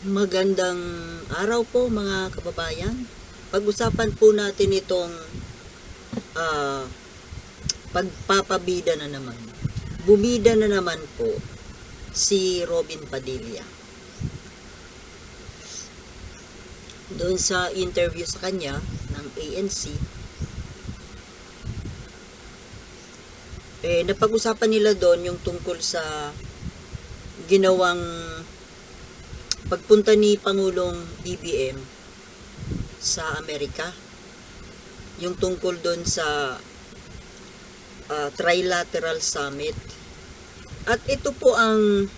Magandang araw po mga kababayan. Pag-usapan po natin itong ah, pagpapabida na naman. Bumida na naman po si Robin Padilla. Doon sa interview sa kanya ng ANC, eh, napag-usapan nila doon yung tungkol sa ginawang pagpunta ni Pangulong BBM sa Amerika. Yung tungkol doon sa ah, trilateral summit. At ito po ang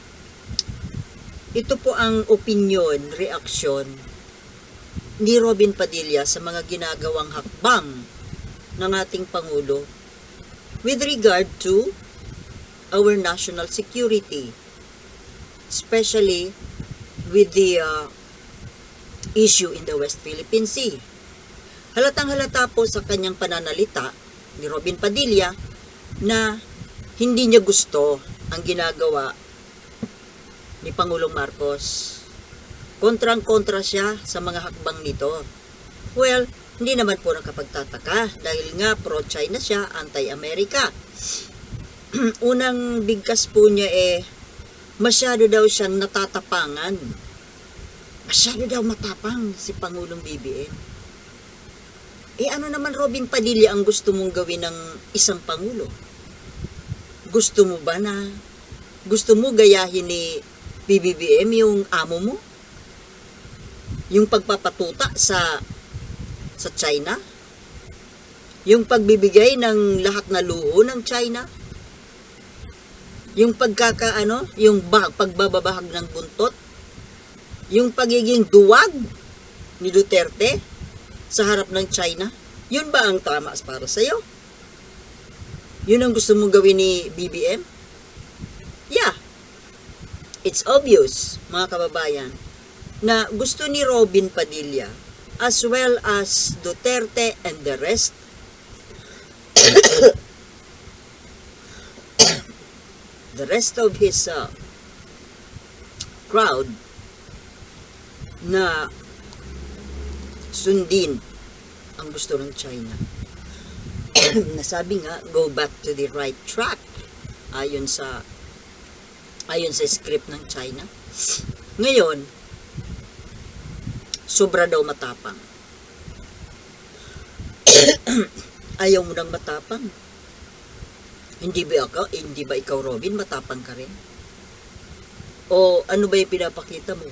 ito po ang opinion, reaksyon ni Robin Padilla sa mga ginagawang hakbang ng ating Pangulo with regard to our national security, especially with the uh, issue in the West Philippine Sea. Halatang halata po sa kanyang pananalita ni Robin Padilla na hindi niya gusto ang ginagawa ni Pangulong Marcos. Kontrang-kontra siya sa mga hakbang nito. Well, hindi naman po nakapagtataka dahil nga pro-China siya, anti-America. Unang bigkas po niya eh, masyado daw siyang natatapangan. Masyado daw matapang si Pangulong BBM. Eh ano naman Robin Padilla ang gusto mong gawin ng isang Pangulo? Gusto mo ba na, gusto mo gayahin ni BBM yung amo mo? Yung pagpapatuta sa sa China? Yung pagbibigay ng lahat na luho ng China? Yung pagkakaano, yung bah, pagbababahag ng buntot? Yung pagiging duwag ni Duterte sa harap ng China? Yun ba ang tama para sa iyo? Yun ang gusto mong gawin ni BBM? Yeah. It's obvious, mga kababayan, na gusto ni Robin Padilla as well as Duterte and the rest the rest of his uh, crowd na sundin ang gusto ng China. Nasabi nga, go back to the right track ayon sa ayon sa script ng China. Ngayon, sobra daw matapang. Ayaw mo nang matapang. Hindi ba ako, hindi ba ikaw Robin, matapang ka rin? O ano ba yung pinapakita mo?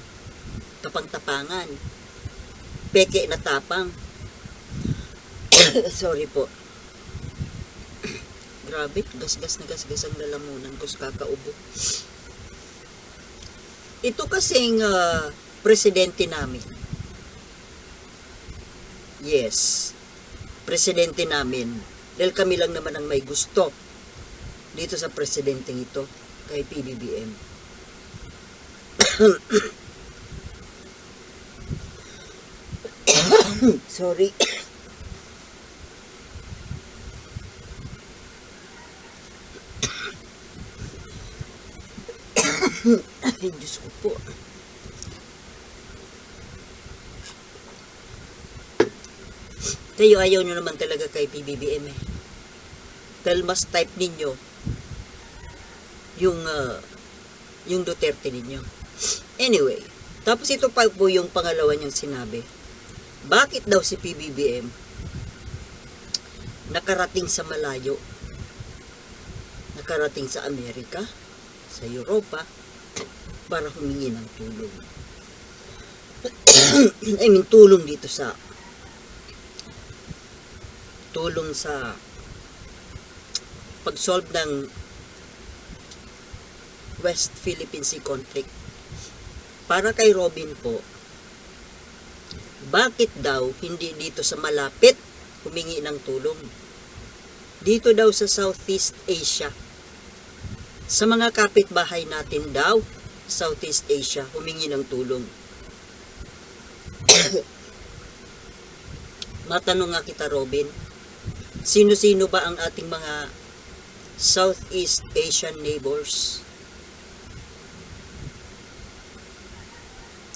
Tapang-tapangan. Peke na tapang. Sorry po. Grabe, gasgas na gasgas ang lalamunan ko sa kakaubo. Ito kasing ah, presidente namin. Yes. Presidente namin. Dahil kami lang naman ang may gusto dito sa presidente ito kay PBBM. Sorry. Ay, Diyos ko po. Kayo ayaw nyo naman talaga kay PBBM eh. Dahil mas type ninyo yung ah, yung Duterte ninyo. Anyway, tapos ito pa po yung pangalawa niyang sinabi. Bakit daw si PBBM nakarating sa malayo? Nakarating sa Amerika, sa Europa, para humingi ng tulong. I mean, tulong dito sa tulong sa pag-solve ng West Philippine Sea conflict. Para kay Robin po, bakit daw hindi dito sa malapit humingi ng tulong? Dito daw sa Southeast Asia. Sa mga kapitbahay natin daw, Southeast Asia, humingi ng tulong. Matanong nga kita, Robin, sino-sino ba ang ating mga Southeast Asian neighbors?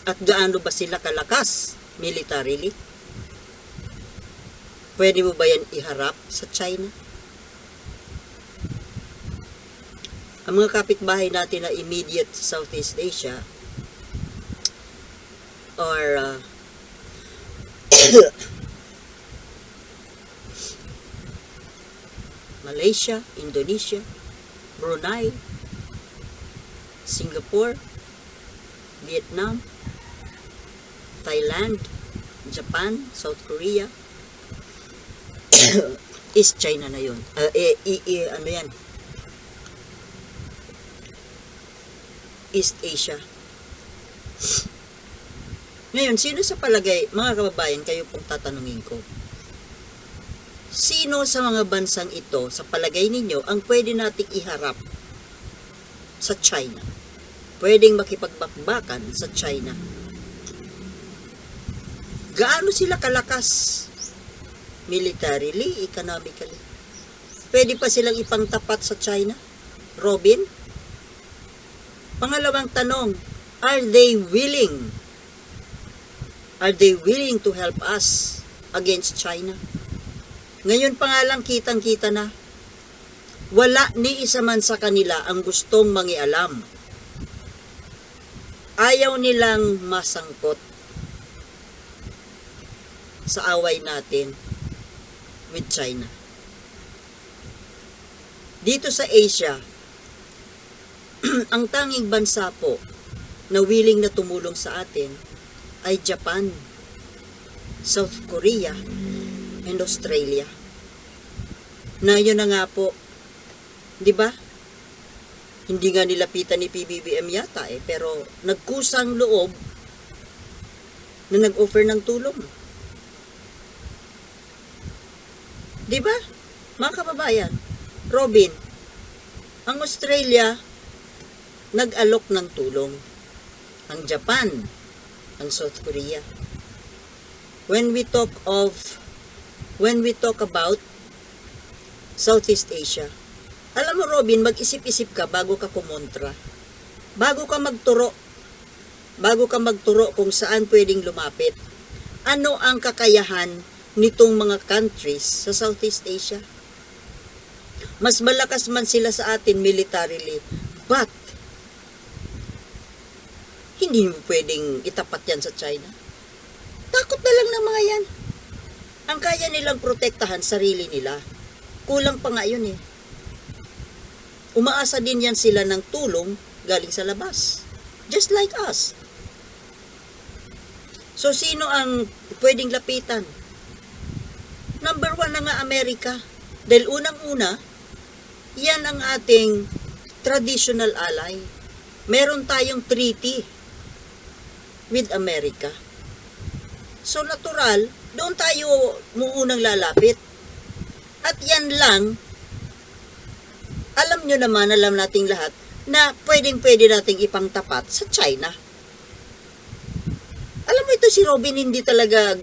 At gaano ba sila kalakas militarily? Pwede mo ba yan iharap sa China? Ang mga kapitbahay natin na immediate sa Southeast Asia are uh, Malaysia, Indonesia, Brunei, Singapore, Vietnam, Thailand, Japan, South Korea, East China na yun. Uh, eh, i- i- ano yan? East Asia. Ngayon, sino sa palagay, mga kababayan, kayo pong tatanungin ko, sino sa mga bansang ito, sa palagay ninyo, ang pwede nating iharap sa China? Pwedeng makipagbakbakan sa China. Gaano sila kalakas? Militarily, economically. Pwede pa silang ipangtapat sa China? Robin? Pangalawang tanong, are they willing? Are they willing to help us against China? Ngayon pa nga lang kitang-kita na wala ni isa man sa kanila ang gustong mangialam. Ayaw nilang masangkot sa away natin with China. Dito sa Asia, ang tanging bansa po na willing na tumulong sa atin ay Japan, South Korea, and Australia. Na yun na nga po, di ba? Hindi nga nilapitan ni PBBM yata eh, pero nagkusang loob na nag-offer ng tulong. Di ba? Mga kababayan, Robin, ang Australia nag-alok ng tulong. Ang Japan, ang South Korea. When we talk of when we talk about Southeast Asia, alam mo Robin, mag-isip-isip ka bago ka kumontra. Bago ka magturo. Bago ka magturo kung saan pwedeng lumapit. Ano ang kakayahan nitong mga countries sa Southeast Asia? Mas malakas man sila sa atin militarily, but hindi mo pwedeng itapat yan sa China. Takot na lang ng mga yan. Ang kaya nilang protektahan sarili nila. Kulang pa nga yun eh. Umaasa din yan sila ng tulong galing sa labas. Just like us. So, sino ang pwedeng lapitan? Number one na nga Amerika. Dahil unang-una, yan ang ating traditional ally. Meron tayong treaty with America. So natural, doon tayo muunang lalapit. At yan lang, alam nyo naman, alam nating lahat, na pwedeng pwede nating ipangtapat sa China. Alam mo ito si Robin, hindi talaga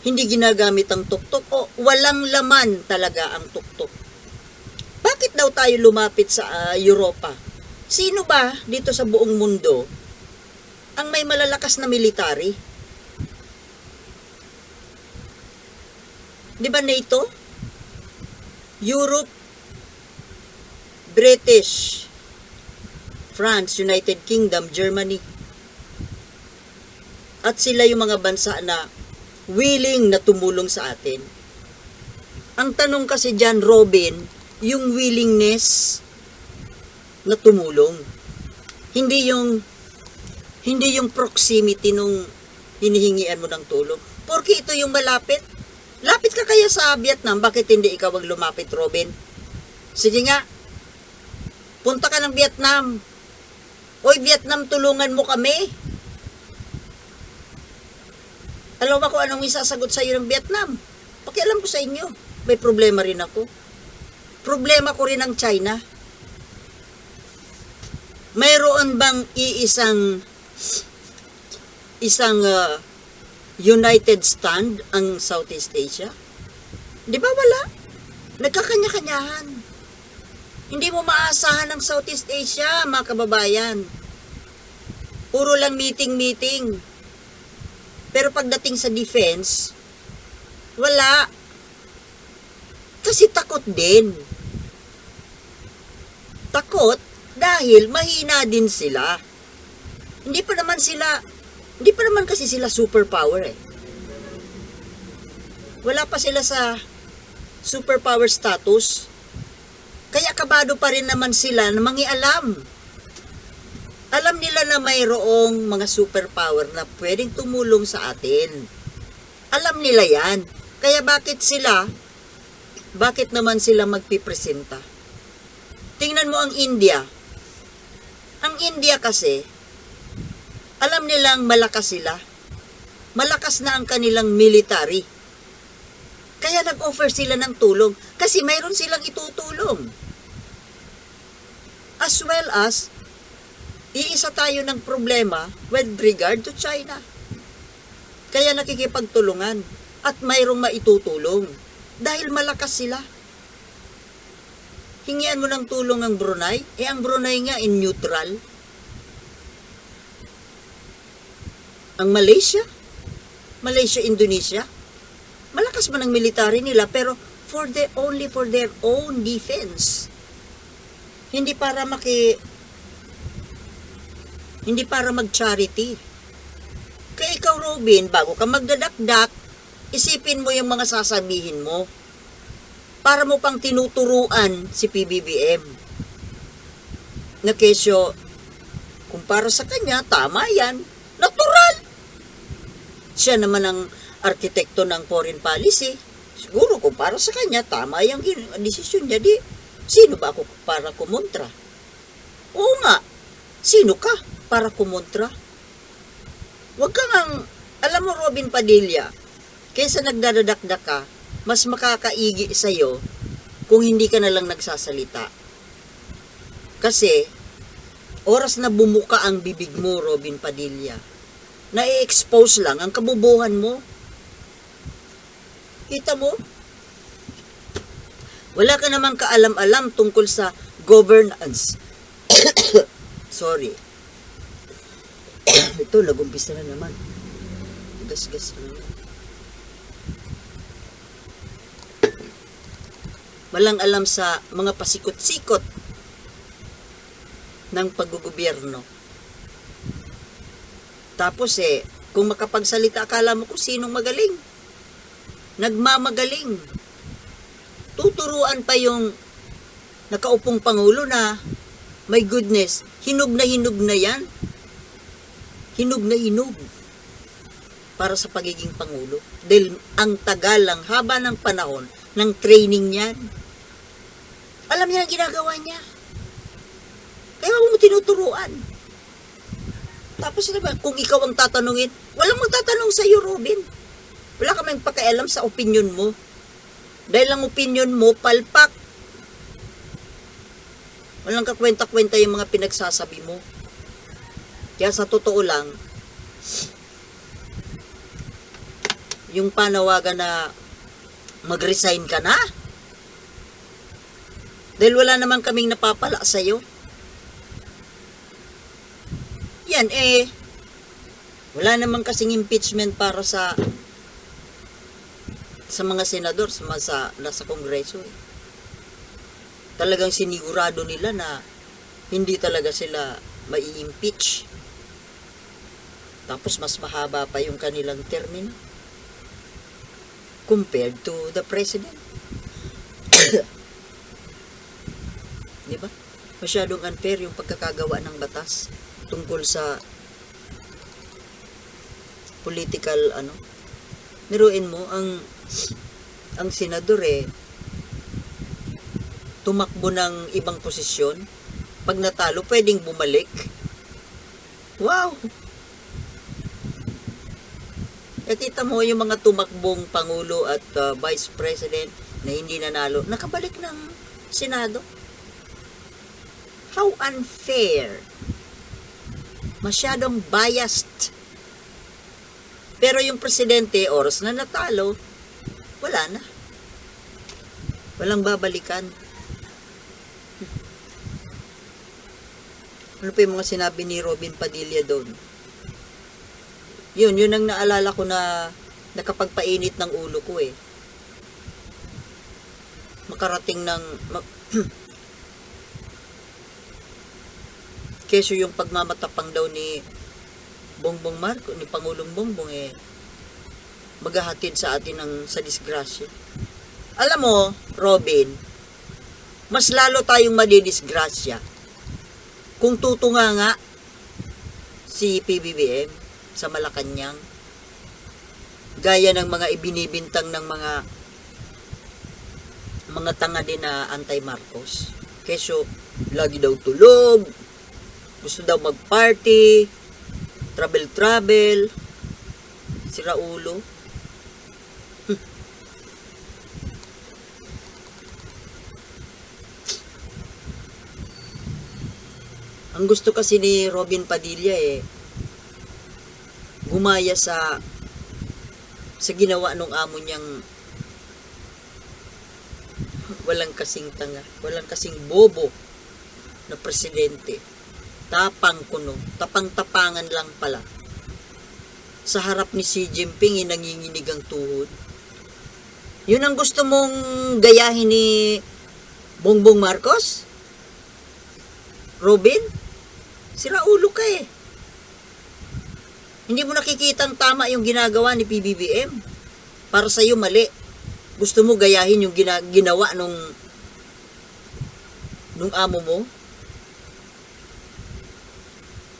hindi ginagamit ang tuktok o walang laman talaga ang tuktok. Bakit daw tayo lumapit sa ah, Europa? Sino ba dito sa buong mundo ang may malalakas na military? Di ba NATO? Europe, British, France, United Kingdom, Germany. At sila yung mga bansa na willing na tumulong sa atin. Ang tanong kasi dyan, Robin, yung willingness na tumulong. Hindi yung hindi yung proximity nung hinihingian mo ng tulong. Porque ito yung malapit. Lapit ka kaya sa Vietnam, bakit hindi ikaw ang lumapit, Robin? Sige nga, punta ka ng Vietnam. Oy, Vietnam, tulungan mo kami. Alam mo kung anong isasagot sa iyo ng Vietnam? Pakialam ko sa inyo. May problema rin ako. Problema ko rin ang China. Mayroon bang iisang isang uh, united stand ang Southeast Asia? Di ba wala? Nagkakanya-kanyahan. Hindi mo maasahan ang Southeast Asia, mga kababayan. Puro lang meeting-meeting. Pero pagdating sa defense, wala. Kasi takot din. Takot dahil mahina din sila. Hindi pa naman sila, hindi pa naman kasi sila superpower eh. Wala pa sila sa superpower status. Kaya kabado pa rin naman sila na mangialam. Alam nila na mayroong mga superpower na pwedeng tumulong sa atin. Alam nila yan. Kaya bakit sila, bakit naman sila magpipresenta? Tingnan mo ang India. Ang India kasi, alam nilang malakas sila. Malakas na ang kanilang military. Kaya nag-offer sila ng tulong kasi mayroon silang itutulong. As well as, iisa tayo ng problema with regard to China. Kaya nakikipagtulungan at mayroong maitutulong dahil malakas sila. Hingian mo ng tulong ang Brunei, eh ang Brunei nga in neutral. Ang Malaysia, Malaysia, Indonesia, malakas man ang military nila pero for their only for their own defense. Hindi para maki hindi para mag-charity. Kaya ikaw, Robin, bago ka magdadakdak, isipin mo yung mga sasabihin mo. Para mo pang tinuturuan si PBBM. Na kesyo, kung para sa kanya, tama yan. Natural! Siya naman ang arkitekto ng foreign policy. Siguro kung para sa kanya, tama yung desisyon niya. Di, sino ba ako para kumontra? Oo nga, sino ka para kumontra? Huwag kang ang, alam mo Robin Padilla, kaysa nagdadadakdak ka, mas makakaigi sa'yo kung hindi ka na lang nagsasalita. Kasi, oras na bumuka ang bibig mo, Robin Padilla, na-expose lang ang kabubuhan mo. Kita mo? Wala ka namang kaalam-alam tungkol sa governance. Sorry. Ito, nagumpisa na naman. Gas-gas na naman. Walang alam sa mga pasikot-sikot ng paggugobyerno. Tapos eh, kung makapagsalita, akala mo kung sinong magaling. Nagmamagaling. Tuturuan pa yung nakaupong pangulo na, my goodness, hinog na hinog na yan. Hinog na hinog para sa pagiging pangulo. Dahil ang tagal, ang haba ng panahon ng training niyan. Alam niya ang ginagawa niya. Kaya huwag mo tinuturuan. Tapos diba, kung ikaw ang tatanungin, walang magtatanong sa iyo, Robin. Wala ka mang pakialam sa opinion mo. Dahil ang opinion mo, palpak. Walang kakwenta-kwenta yung mga pinagsasabi mo. Kaya sa totoo lang, yung panawagan na mag-resign ka na. Dahil wala naman kaming napapala sa'yo. Yan eh, wala naman kasing impeachment para sa sa mga senador sa mga sa nasa kongreso. Eh. Talagang sinigurado nila na hindi talaga sila mai-impeach. Tapos mas mahaba pa yung kanilang termino compared to the president. Di ba? Masyadong unfair yung pagkakagawa ng batas tungkol sa political ano. Niruin mo ang ang senador eh tumakbo ng ibang posisyon. Pag natalo, pwedeng bumalik. Wow! Eh, kita mo yung mga tumakbong Pangulo at uh, Vice President na hindi nanalo, nakabalik ng Senado. How unfair. Masyadong biased. Pero yung presidente, oras na natalo, wala na. Walang babalikan. Ano pa yung mga sinabi ni Robin Padilla doon? Yun, yun ang naalala ko na nakapagpainit ng ulo ko eh. Makarating ng... Keso yung pagmamatapang daw ni Bongbong Marco, ni Pangulong Bongbong eh, maghahatid sa atin ng sa disgrasya. Alam mo, Robin, mas lalo tayong madidisgrasya kung tutunga nga si PBBM sa Malacanang gaya ng mga ibinibintang ng mga mga tanga din na anti-Marcos. Keso, lagi daw tulog, gusto daw mag-party, travel-travel, si Raulo. Ang gusto kasi ni Robin Padilla eh, gumaya sa sa ginawa nung amo niyang walang kasing tanga, walang kasing bobo na presidente. Tapang kuno, tapang-tapangan lang pala. Sa harap ni Xi Jinping, eh, nanginginig ang tuhod. Yun ang gusto mong gayahin ni Bongbong Marcos? Robin? Sira ulo ka eh. Hindi mo nakikitang tama yung ginagawa ni PBBM. Para sa'yo mali. Gusto mo gayahin yung gina- ginawa nung nung amo mo?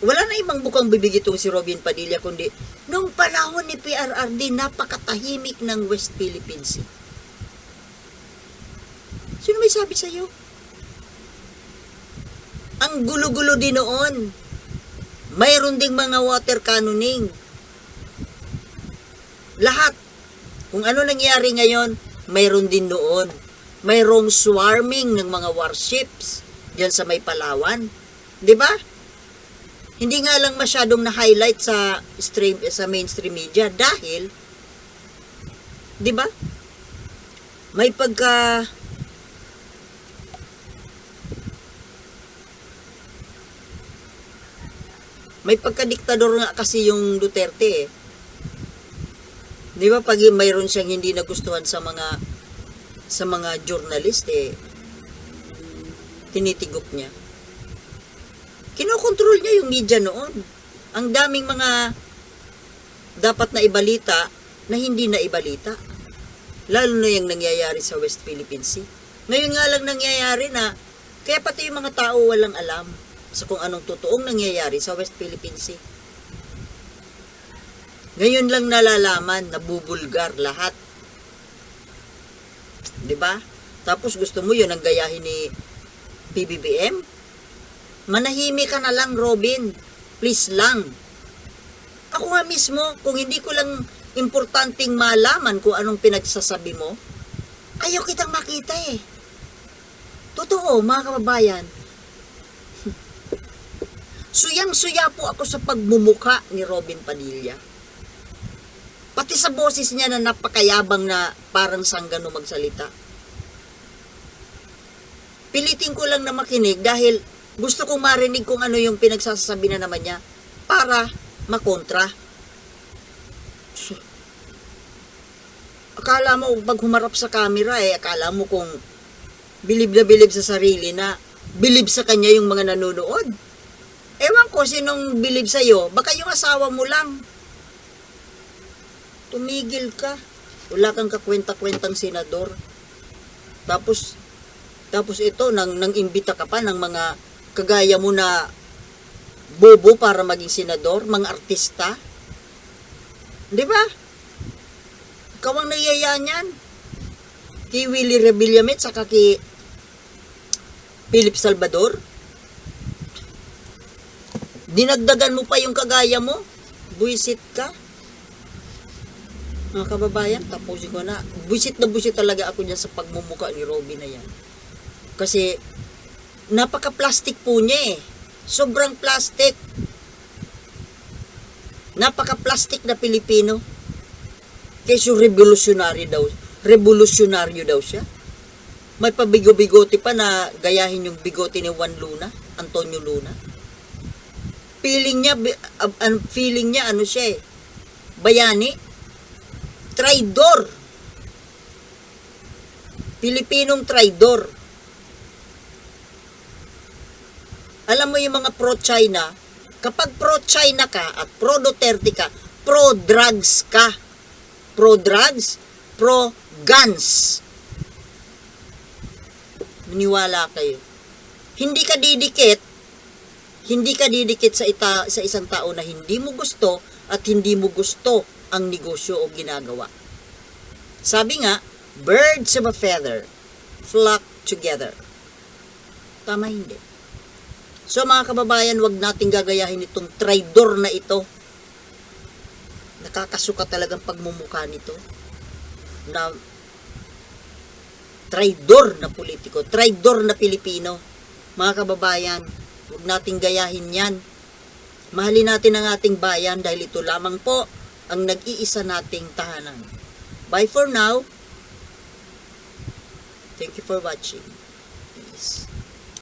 Wala na ibang bukang bibig itong si Robin Padilla kundi nung panahon ni PRRD napakatahimik ng West Philippine Sea. Sino may sabi sa'yo? Ang gulo-gulo din noon. Mayroon ding mga water cannoning. Lahat. Kung ano nangyari ngayon, mayroon din noon. Mayroong swarming ng mga warships diyan sa may Palawan. 'Di ba? Hindi nga lang masyadong na-highlight sa stream sa mainstream media dahil 'di ba? May pagka may pagkadiktador nga kasi yung Duterte eh. Di ba pag mayroon siyang hindi nagustuhan sa mga sa mga journalist eh, tinitigop niya. Kinokontrol niya yung media noon. Ang daming mga dapat na ibalita na hindi na ibalita. Lalo na yung nangyayari sa West Philippine Sea. Ngayon nga lang nangyayari na kaya pati yung mga tao walang alam sa kung anong totoong nangyayari sa West Philippine Sea. Ngayon lang nalalaman, nabubulgar lahat. 'Di ba? Tapos gusto mo 'yun ang gayahin ni BBBM? Manahimik ka na lang, Robin. Please lang. Ako nga mismo, kung hindi ko lang importanteng malaman kung anong pinagsasabi mo, ayaw kitang makita eh. Totoo, mga kababayan. Suyang-suya po ako sa pagmumuka ni Robin Padilla. Pati sa boses niya na napakayabang na parang sanggano magsalita. Pilitin ko lang na makinig dahil gusto kong marinig kung ano yung pinagsasabi na naman niya para makontra. Akala mo pag humarap sa camera eh, akala mo kung bilib na bilib sa sarili na bilib sa kanya yung mga nanonood. Ewan ko sinong bilib sa'yo. Baka yung asawa mo lang. Tumigil ka. Wala kang kakwenta-kwentang senador. Tapos, tapos ito, nang, nang imbita ka pa ng mga kagaya mo na bobo para maging senador, mga artista. Di ba? Ikaw ang nayaya niyan. Kay Willie Revillamet, saka kay Philip Salvador. Dinagdagan mo pa yung kagaya mo. Buisit ka. Mga kababayan, tapusin ko na. Buisit na buisit talaga ako niyan sa pagmumuka ni Robin na yan. Kasi, napaka-plastic po niya eh. Sobrang plastic. Napaka-plastic na Pilipino. Kaysa revolutionary daw. Revolutionaryo daw siya. May pabigo-bigote pa na gayahin yung bigote ni Juan Luna, Antonio Luna. Feeling niya, ang feeling niya, ano siya eh, bayani, traidor. Pilipinong traidor. Alam mo yung mga pro-China, kapag pro-China ka at pro-Duterte ka, pro-drugs ka. Pro-drugs, pro-guns. Maniwala kayo. Hindi ka didikit, hindi ka didikit sa, ita, sa isang tao na hindi mo gusto at hindi mo gusto ang negosyo o ginagawa. Sabi nga, birds of a feather flock together. Tama hindi. So mga kababayan, wag nating gagayahin itong traidor na ito. Nakakasuka talagang pagmumukha nito. Na traidor na politiko, traidor na Pilipino. Mga kababayan, huwag nating gayahin yan. Mahalin natin ang ating bayan dahil ito lamang po ang nag-iisa nating tahanan. Bye for now. Thank you for watching.